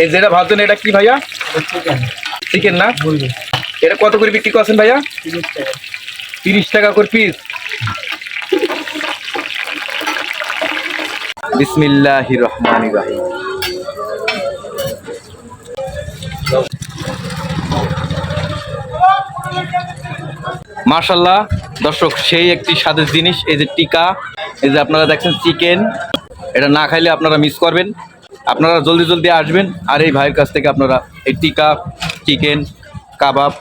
এই যেটা ভাবছেন এটা কি ভাইয়া? চিকেন না? এটা কত করে বিক্রি করছেন ভাইয়া? তিরিশ টাকা। করে পিস বিসমিল্লাহ রহমান রাহিম। মার্শাল্লাহ দর্শক সেই একটি স্বাদের জিনিস এই যে টিকা এই যে আপনারা দেখছেন চিকেন এটা না খাইলে আপনারা মিস করবেন। আপনারা জলদি জলদি আসবেন আর এই ভাইয়ের কাছ থেকে আপনারা এই টিকা চিকেন কাবাব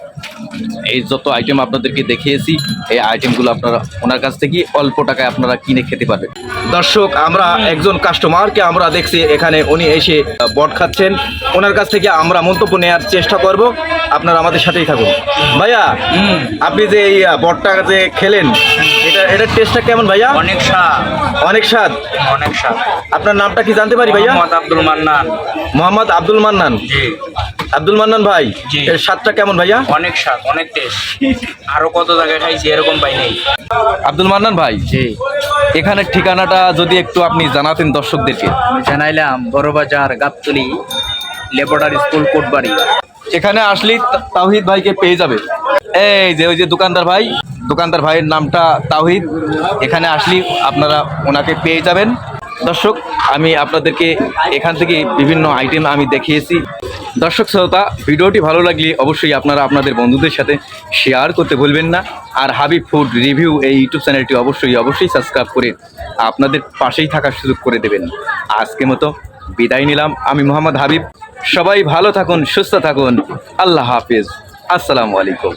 এই যত আইটেম আপনাদেরকে দেখিয়েছি এই আইটেমগুলো আপনারা ওনার কাছ থেকে অল্প টাকায় আপনারা কিনে খেতে পারবেন। দর্শক আমরা একজন কাস্টমারকে আমরা দেখছি এখানে উনি এসে বট খাচ্ছেন। ওনার কাছ থেকে আমরা মন্তব্য নেওয়ার চেষ্টা করব। আপনারা আমাদের সাথেই থাকুন। ভাইয়া আপনি যে এই বটটা যে খেলেন এটা এটার টেস্টটা কেমন ভাইয়া? অনেক স্বাদ। অনেক স্বাদ। অনেক স্বাদ। আপনার নামটা কি জানতে পারি ভাইয়া? মোহাম্মদ আব্দুল মান্নান। মোহাম্মদ আব্দুল মান্নান। জি। আব্দুল মান্নান ভাই। এর স্বাদটা কেমন ভাইয়া? অনেক স্বাদ অনেক টেস্ট আরও কত জায়গায় খাইছি এরকম পাই নাই। আব্দুল মান্নান ভাই জি। এখানে ঠিকানাটা যদি একটু আপনি জানাতেন দর্শকদেরকে। জানাইলাম বড়বাজার গাবতলি লেবরার স্কুল কোটবাড়ি। এখানে আসলেই তা- তাওহিদ ভাইকে পেয়ে যাবে। এই যে ওই যে দোকানদার ভাই দোকানদার ভাইয়ের নামটা তাওহিদ। এখানে আসলে আপনারা ওনাকে পেয়ে যাবেন। দর্শক, আমি আপনাদেরকে এখান থেকে বিভিন্ন আইটেম আমি দেখিয়েছি। দর্শক, শ্রোতা, ভিডিওটি ভালো লাগলে অবশ্যই আপনারা আপনাদের বন্ধুদের সাথে শেয়ার করতে ভুলবেন না। আর হাবিব ফুড রিভিউ এই ইউটিউব চ্যানেলটি অবশ্যই অবশ্যই সাবস্ক্রাইব করে আপনাদের পাশেই থাকার সুযোগ করে দেবেন। আজকে মতো বিদায় নিলাম। আমি মোহাম্মদ হাবিব। সবাই ভালো থাকুন, সুস্থ থাকুন। আল্লাহ হাফিজ। আসসালামু আলাইকুম।